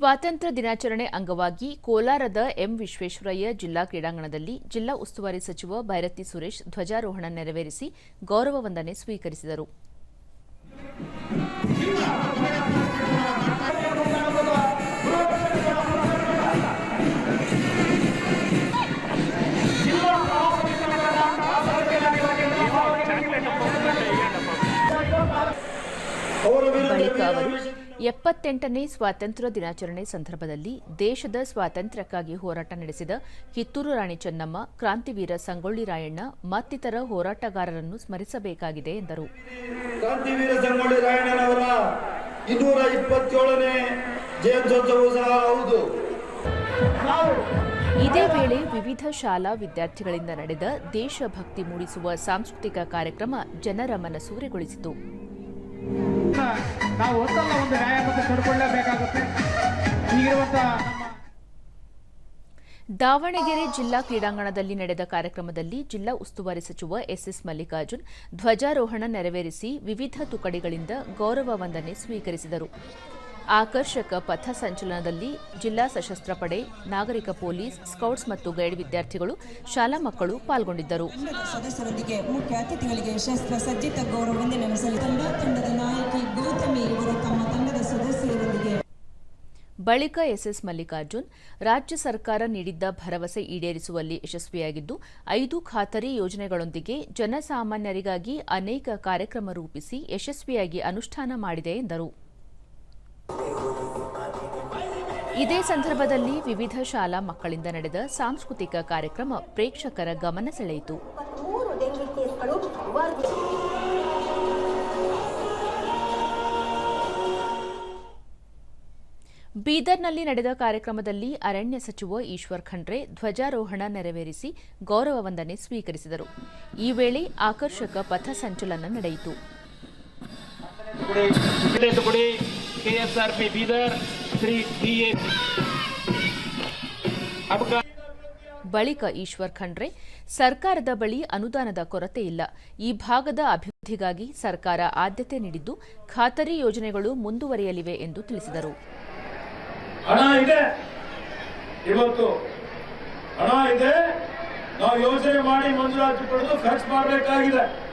ಸ್ವಾತಂತ್ರ್ಯ ದಿನಾಚರಣೆ ಅಂಗವಾಗಿ ಕೋಲಾರದ ಎಂ ವಿಶ್ವೇಶ್ವರಯ್ಯ ಜಿಲ್ಲಾ ಕ್ರೀಡಾಂಗಣದಲ್ಲಿ ಜಿಲ್ಲಾ ಉಸ್ತುವಾರಿ ಸಚಿವ ಭೈರತಿ ಸುರೇಶ್ ಧ್ವಜಾರೋಹಣ ನೆರವೇರಿಸಿ ಗೌರವ ವಂದನೆ ಸ್ವೀಕರಿಸಿದರು. ಬಳಿಕ ಅವರು ವೀರಾವೇಶ ಎಪ್ಪತ್ತೆಂಟನೇ ಸ್ವಾತಂತ್ರ್ಯ ದಿನಾಚರಣೆ ಸಂದರ್ಭದಲ್ಲಿ ದೇಶದ ಸ್ವಾತಂತ್ರ್ಯಕ್ಕಾಗಿ ಹೋರಾಟ ನಡೆಸಿದ ಕಿತ್ತೂರು ರಾಣಿ ಚೆನ್ನಮ್ಮ ಕ್ರಾಂತಿವೀರ ಸಂಗೊಳ್ಳಿ ರಾಯಣ್ಣ ಮತ್ತಿತರ ಹೋರಾಟಗಾರರನ್ನು ಸ್ಮರಿಸಬೇಕಾಗಿದೆ ಎಂದರು. ಕ್ರಾಂತಿವೀರ ಸಂಗೊಳ್ಳಿ ರಾಯಣ್ಣನವರ ಇನ್ನೂರ ಇಪ್ಪತ್ತೇಳನೇ ಜಯಂತ್ಯೋತ್ಸವವು ಸಹ ಹೌದು. ಇದೇ ವೇಳೆ ವಿವಿಧ ಶಾಲಾ ವಿದ್ಯಾರ್ಥಿಗಳಿಂದ ನಡೆದ ದೇಶಭಕ್ತಿ ಮೂಡಿಸುವ ಸಾಂಸ್ಕೃತಿಕ ಕಾರ್ಯಕ್ರಮ ಜನರ ಮನಸೂರೆಗೊಳಿಸಿತು. ನಾವು ಒಂದಲ್ಲ ಒಂದು ಈಗಿರುವಂತ ನಮ್ಮ ದಾವಣಗೆರೆ ಜಿಲ್ಲಾ ಕ್ರೀಡಾಂಗಣದಲ್ಲಿ ನಡೆದ ಕಾರ್ಯಕ್ರಮದಲ್ಲಿ ಜಿಲ್ಲಾ ಉಸ್ತುವಾರಿ ಸಚಿವ ಎಸ್ಎಸ್ ಮಲ್ಲಿಕಾರ್ಜುನ್ ಧ್ವಜಾರೋಹಣ ನೆರವೇರಿಸಿ ವಿವಿಧ ತುಕಡಿಗಳಿಂದ ಗೌರವ ವಂದನೆ ಸ್ವೀಕರಿಸಿದರು. ಆಕರ್ಷಕ ಪಥ ಸಂಚಲನದಲ್ಲಿ ಜಿಲ್ಲಾ ಸಶಸ್ತ್ರ ಪಡೆ ನಾಗರಿಕ ಪೊಲೀಸ್ ಸ್ಕೌಟ್ಸ್ ಮತ್ತು ಗೈಡ್ ವಿದ್ಯಾರ್ಥಿಗಳು ಶಾಲಾ ಮಕ್ಕಳು ಪಾಲ್ಗೊಂಡಿದ್ದರು. ಸದಸ್ಯರೊಂದಿಗೆ ಮುಖ್ಯ ಅತಿಥಿಗಳಿಗೆ ಶಸ್ತ್ರ ಸಜ್ಜಿತ ಗೌರವ ವಂದನೆ ಬಳಿಕ ಎಸ್ಎಸ್ ಮಲ್ಲಿಕಾರ್ಜುನ್ ರಾಜ್ಯ ಸರ್ಕಾರ ನೀಡಿದ್ದ ಭರವಸೆ ಈಡೇರಿಸುವಲ್ಲಿ ಯಶಸ್ವಿಯಾಗಿದ್ದು, ಐದು ಖಾತರಿ ಯೋಜನೆಗಳೊಂದಿಗೆ ಜನಸಾಮಾನ್ಯರಿಗಾಗಿ ಅನೇಕ ಕಾರ್ಯಕ್ರಮ ರೂಪಿಸಿ ಯಶಸ್ವಿಯಾಗಿ ಅನುಷ್ಠಾನ ಮಾಡಿದೆ ಎಂದರು. ಇದೇ ಸಂದರ್ಭದಲ್ಲಿ ವಿವಿಧ ಶಾಲಾ ಮಕ್ಕಳಿಂದ ನಡೆದ ಸಾಂಸ್ಕೃತಿಕ ಕಾರ್ಯಕ್ರಮ ಪ್ರೇಕ್ಷಕರ ಗಮನ ಸೆಳೆಯಿತು. ಬೀದರ್ನಲ್ಲಿ ನಡೆದ ಕಾರ್ಯಕ್ರಮದಲ್ಲಿ ಅರಣ್ಯ ಸಚಿವ ಈಶ್ವರ್ ಖಂಡ್ರೆ ಧ್ವಜಾರೋಹಣ ನೆರವೇರಿಸಿ ಗೌರವ ವಂದನೆ ಸ್ವೀಕರಿಸಿದರು. ಈ ವೇಳೆ ಆಕರ್ಷಕ ಪಥ ಸಂಚಲನ ನಡೆಯಿತು. ಬಳಿಕ ಈಶ್ವರ್ ಖಂಡ್ರೆ ಸರ್ಕಾರದ ಬಳಿ ಅನುದಾನದ ಕೊರತೆ ಇಲ್ಲ. ಈ ಭಾಗದ ಅಭಿವೃದ್ಧಿಗಾಗಿ ಸರ್ಕಾರ ಆದ್ಯತೆ ನೀಡಿದ್ದು ಖಾತರಿ ಯೋಜನೆಗಳು ಮುಂದುವರಿಯಲಿವೆ ಎಂದು ತಿಳಿಸಿದರು. ಹಣ ಇದೆ. ಇವತ್ತು ಹಣ ಇದೆ. ನಾವು ಯೋಚನೆ ಮಾಡಿ ಮಂಜೂರಾತಿ ಪಡೆದು ಖರ್ಚು ಮಾಡಬೇಕಾಗಿದೆ.